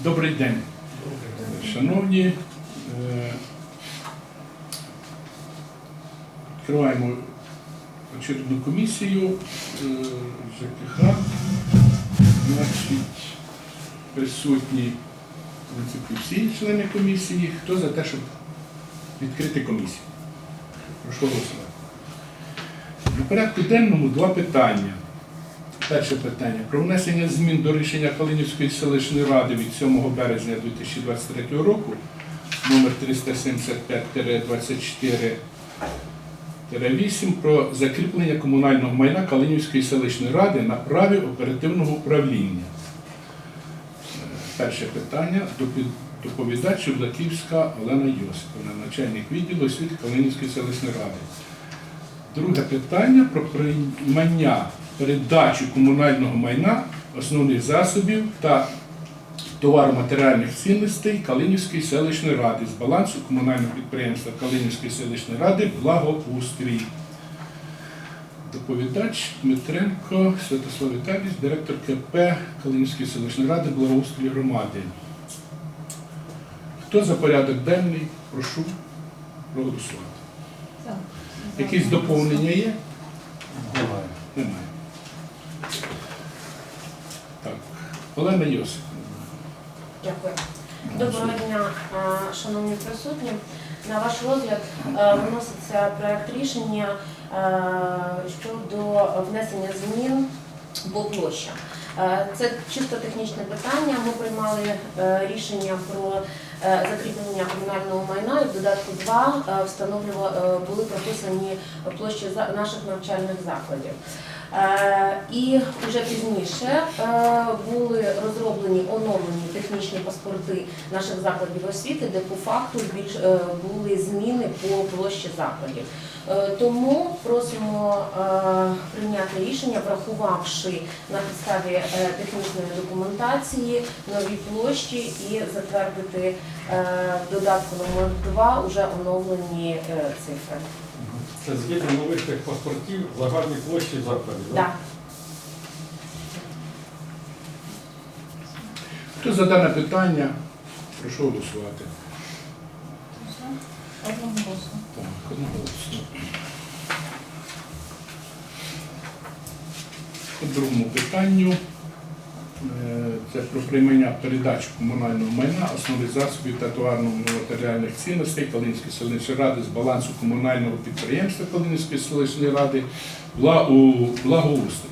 Добрий день, шановні. Е, Відкриваємо очередну комісію е, ЖКХ. Значить, присутні принципі, всі члени комісії. Хто за те, щоб відкрити комісію? Прошу голосувати. На порядку денному два питання. Перше питання. Про внесення змін до рішення Калинівської селищної ради від 7 березня 2023 року номер 375-24-8 про закріплення комунального майна Калинівської селищної ради на праві оперативного управління. Е, Перше питання. Доповідач Чудаківська Олена Йосиповна, начальник відділу освіти Калинівської селищної ради. Друге питання про приймання передачу комунального майна, основних засобів та товароматеріальних цінностей Калинівської селищної ради з балансу комунального підприємства Калинівської селищної ради Благоустрій. Доповідач Дмитренко Святослав Віталійович, директор КП Калинівської селищної ради Благоустрій громади. Хто за порядок денний? Прошу проголосувати. Якісь доповнення є? Немає. Немає. Так. Олена Йосиповна. Дякую. Доброго дня, шановні присутні. На ваш розгляд виноситься проект рішення щодо внесення змін по площах. Е, Це чисто технічне питання. Ми приймали рішення про закріплення комунального майна і в додатку 2 е, встановлюва- е, були прописані площі наших навчальних закладів. Е, І вже пізніше е, були розроблені оновлені технічні паспорти наших закладів освіти, де по факту більш е, були зміни по площі закладів. Тому просимо прийняти рішення, врахувавши на підставі технічної документації нові площі і затвердити додатку номер 2 вже оновлені цифри. Це згідно нових тих паспортів загальні площі закладів. да? Так. Хто за дане питання? Прошу голосувати. Одноголосно. Так, одноголосно. По другому питанню. Е, Це про приймання передачі комунального майна, основних засобів та товарно-матеріальних цінностей Калинської селищної ради з балансу комунального підприємства Калинської селищної ради «Бла- у благоустрій.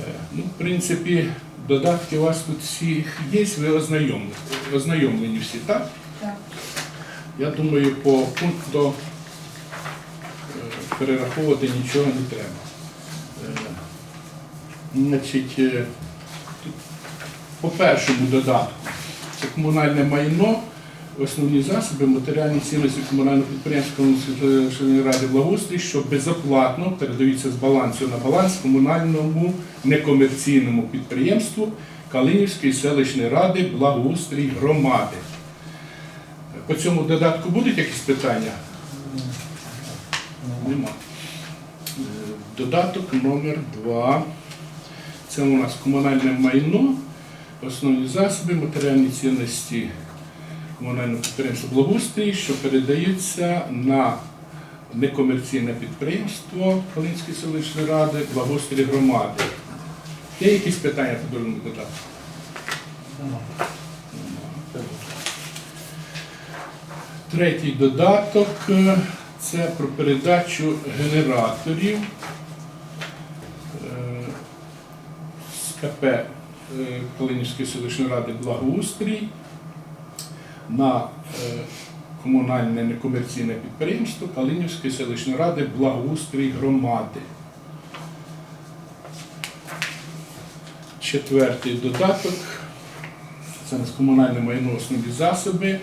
Е, Ну, в принципі, додатки у вас тут всі є, ви ознайомлені, ознайомлені всі, так? Так. Я думаю, по пункту е, перераховувати нічого не треба. Значить, по першому додатку це комунальне майно, основні засоби, матеріальні цінності комунального підприємства Комунальної ради благоустрій, що безоплатно передаються з балансу на баланс комунальному некомерційному підприємству Калинівської селищної ради благоустрій громади. По цьому додатку будуть якісь питання? Нема. Е, Додаток номер 2 Це у нас комунальне майно, основні засоби, матеріальні цінності комунального підприємства благоустрій, що передаються на некомерційне підприємство Калинської селищної ради, благоустрій громади. Є якісь питання по другому додатку? Третій додаток це про передачу генераторів е, з КП Калинівської селищної ради Благоустрій на е, комунальне некомерційне підприємство Калинівської селищної ради Благоустрій громади. Четвертий додаток це комунальне майно основні засоби е,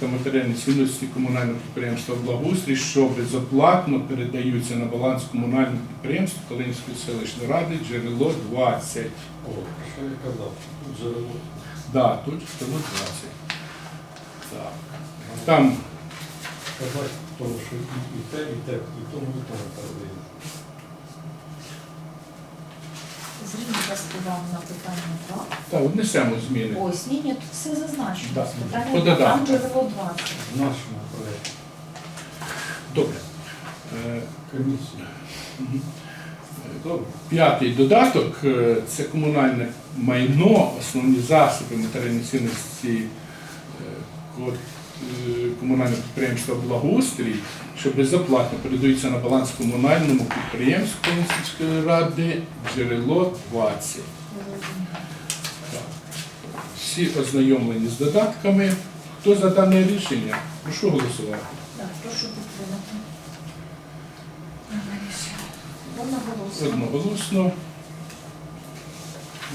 та матеріальні цінності комунального підприємства Благоустрій, що безоплатно передаються на баланс комунального підприємства Калинської селищної ради джерело 20. О, що я казав, джерело. Да, тут джерело 20. Так. Там Казати, тому що і, і те, і те, і тому, і тому передається. Зрінка вам на питання 2. Так, внесемо зміни. Ось, ні, ні, тут все зазначено. Да, Питання по додаткам. там джерело 20. В нашому проєкті Добре. Е, комісії. мгм. Добре. П'ятий додаток е, це комунальне майно, основні засоби матеріальної цінності е, ко- е, комунального підприємства Благоустрій, що безоплатно передаються на баланс комунальному підприємству Комуністичної ради джерело 20. Так. Всі ознайомлені з додатками. Хто за дане рішення? Прошу голосувати. Так, прошу підтримати. Одноголосно. Одноголосно.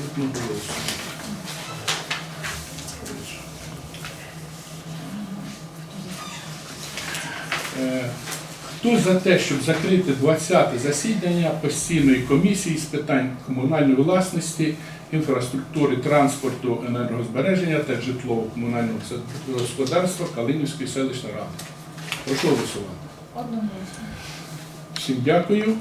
Одноголосно. Хто за те, щоб закрити 20-те засідання постійної комісії з питань комунальної власності, інфраструктури, транспорту, енергозбереження та житлово-комунального господарства Калинівської селищної ради? Прошу голосувати. Одноголосно. Всім дякую.